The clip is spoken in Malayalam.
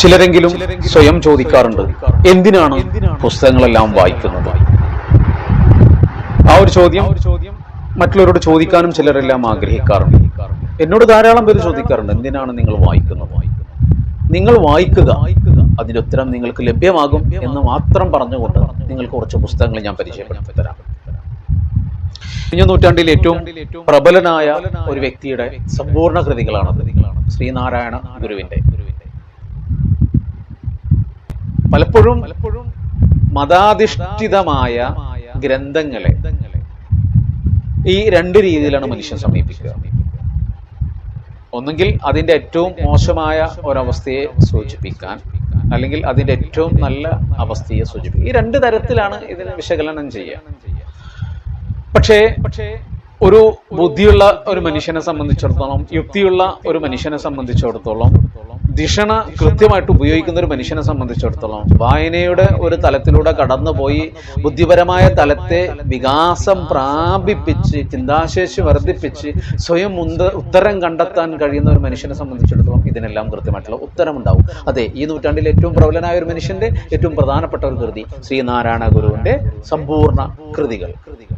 ചിലരെങ്കിലും സ്വയം ചോദിക്കാറുണ്ട് എന്തിനാണ് പുസ്തകങ്ങളെല്ലാം വായിക്കുന്നത്? ആ ഒരു ചോദ്യം മറ്റുള്ളവരോട് ചോദിക്കാനും ചിലരെല്ലാം ആഗ്രഹിക്കാറുണ്ട്. എന്നോട് ധാരാളം പേര് ചോദിക്കാറുണ്ട് എന്തിനാണ് നിങ്ങൾ വായിക്കുന്നത്? നിങ്ങൾ വായിക്കുക അതിന്റെ ഉത്തരം നിങ്ങൾക്ക് ലഭ്യമാകും എന്ന് മാത്രം പറഞ്ഞുകൊണ്ട് നിങ്ങൾക്ക് കുറച്ച് പുസ്തകങ്ങൾ ഞാൻ പരിചയപ്പെടുത്തി തരാം. കഴിഞ്ഞ നൂറ്റാണ്ടിൽ ഏറ്റവും പ്രബലനായ ഒരു വ്യക്തിയുടെ സമ്പൂർണ കൃതികളാണത്. ശ്രീനാരായണ ഗുരുവിന്റെ പലപ്പോഴും പലപ്പോഴും മതാധിഷ്ഠിതമായ ഗ്രന്ഥങ്ങളെ ഈ രണ്ട് രീതിയിലാണ് മനുഷ്യൻ സമീപിക്കുക. ഒന്നുകിൽ അതിന്റെ ഏറ്റവും മോശമായ ഒരവസ്ഥയെ സൂചിപ്പിക്കാൻ അല്ലെങ്കിൽ അതിന്റെ ഏറ്റവും നല്ല അവസ്ഥയെ സൂചിപ്പിക്കാൻ ഈ രണ്ട് തരത്തിലാണ് ഇതിനെ വിശകലനം ചെയ്യുക. പക്ഷേ പക്ഷേ ഒരു ബുദ്ധിയുള്ള ഒരു മനുഷ്യനെ സംബന്ധിച്ചിടത്തോളം യുക്തിയുള്ള ഒരു മനുഷ്യനെ സംബന്ധിച്ചിടത്തോളം ദിഷണ കൃത്യമായിട്ട് ഉപയോഗിക്കുന്ന ഒരു മനുഷ്യനെ സംബന്ധിച്ചിടത്തോളം വായനയുടെ ഒരു തലത്തിലൂടെ കടന്നുപോയി ബുദ്ധിപരമായ തലത്തെ വികാസം പ്രാപിപ്പിച്ച് ചിന്താശേഷി വർദ്ധിപ്പിച്ച് സ്വയം ഉത്തരം കണ്ടെത്താൻ കഴിയുന്ന ഒരു മനുഷ്യനെ സംബന്ധിച്ചിടത്തോളം ഇതിനെല്ലാം കൃത്യമായിട്ടുള്ള ഉത്തരമുണ്ടാവും. അതെ ഈ നൂറ്റാണ്ടിൽ ഏറ്റവും പ്രബലനായ ഒരു മനുഷ്യന്റെ ഏറ്റവും പ്രധാനപ്പെട്ട ഒരു കൃതി ശ്രീനാരായണ ഗുരുവിന്റെ സമ്പൂർണ കൃതികൾ കൃതികൾ.